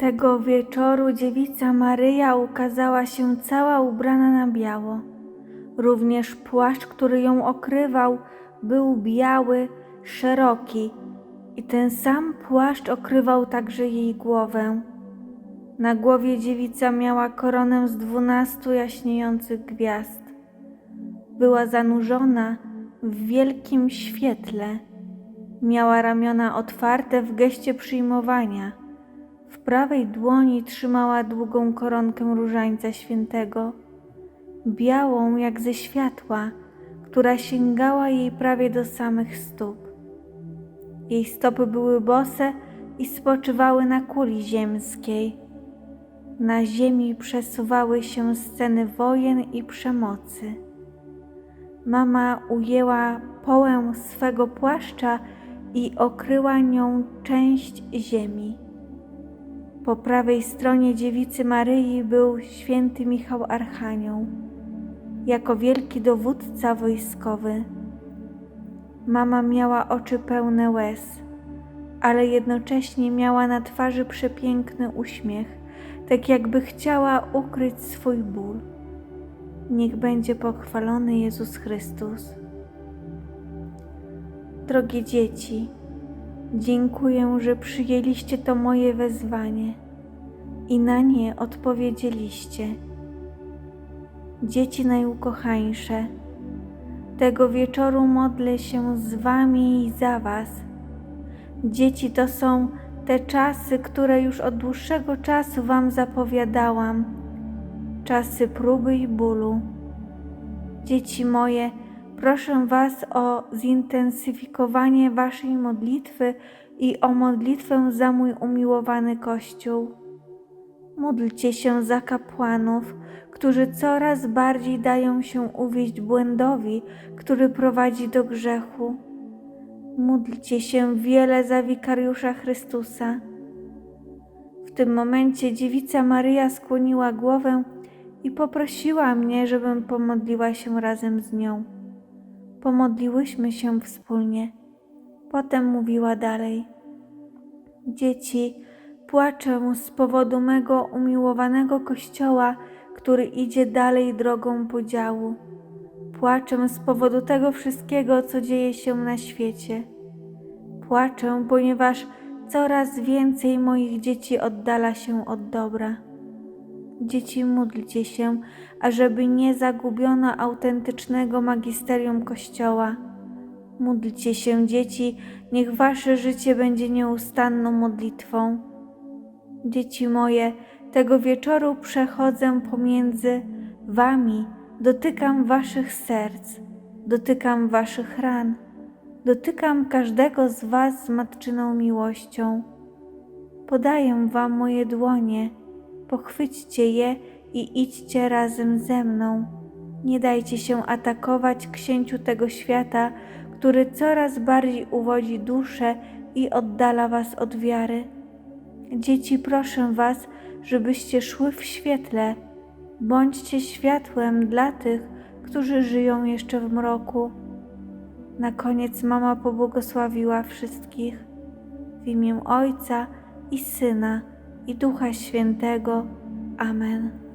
Tego wieczoru dziewica Maryja ukazała się cała ubrana na biało. Również płaszcz, który ją okrywał, był biały, szeroki i ten sam płaszcz okrywał także jej głowę. Na głowie dziewica miała koronę z dwunastu jaśniejących gwiazd. Była zanurzona w wielkim świetle. Miała ramiona otwarte w geście przyjmowania. Prawej dłoni trzymała długą koronkę różańca świętego, białą jak ze światła, która sięgała jej prawie do samych stóp. Jej stopy były bose i spoczywały na kuli ziemskiej. Na ziemi przesuwały się sceny wojen i przemocy. Mama ujęła połę swego płaszcza i okryła nią część ziemi. Po prawej stronie dziewicy Maryi był święty Michał Archanioł, jako wielki dowódca wojskowy. Mama miała oczy pełne łez, ale jednocześnie miała na twarzy przepiękny uśmiech, tak jakby chciała ukryć swój ból. Niech będzie pochwalony Jezus Chrystus. Drogie dzieci, dziękuję, że przyjęliście to moje wezwanie i na nie odpowiedzieliście. Dzieci najukochańsze, tego wieczoru modlę się z Wami i za Was. Dzieci to są te czasy, które już od dłuższego czasu Wam zapowiadałam, czasy próby i bólu. Dzieci moje, proszę Was o zintensyfikowanie Waszej modlitwy i o modlitwę za mój umiłowany Kościół. Módlcie się za kapłanów, którzy coraz bardziej dają się uwieść błędowi, który prowadzi do grzechu. Módlcie się wiele za wikariusza Chrystusa. W tym momencie dziewica Maryja skłoniła głowę i poprosiła mnie, żebym pomodliła się razem z nią. Pomodliłyśmy się wspólnie. Potem mówiła dalej: Dzieci, płaczę z powodu mego umiłowanego kościoła, który idzie dalej drogą podziału. Płaczę z powodu tego wszystkiego, co dzieje się na świecie. Płaczę, ponieważ coraz więcej moich dzieci oddala się od dobra. Dzieci, módlcie się, ażeby nie zagubiono autentycznego magisterium Kościoła. Módlcie się, dzieci, niech wasze życie będzie nieustanną modlitwą. Dzieci moje, tego wieczoru przechodzę pomiędzy wami, dotykam waszych serc, dotykam waszych ran, dotykam każdego z was z matczyną miłością. Podaję wam moje dłonie, pochwyćcie je i idźcie razem ze mną. Nie dajcie się atakować księciu tego świata, który coraz bardziej uwodzi duszę i oddala was od wiary. Dzieci, proszę was, żebyście szły w świetle. Bądźcie światłem dla tych, którzy żyją jeszcze w mroku. Na koniec mama pobłogosławiła wszystkich w imię Ojca i Syna i Ducha Świętego. Amen.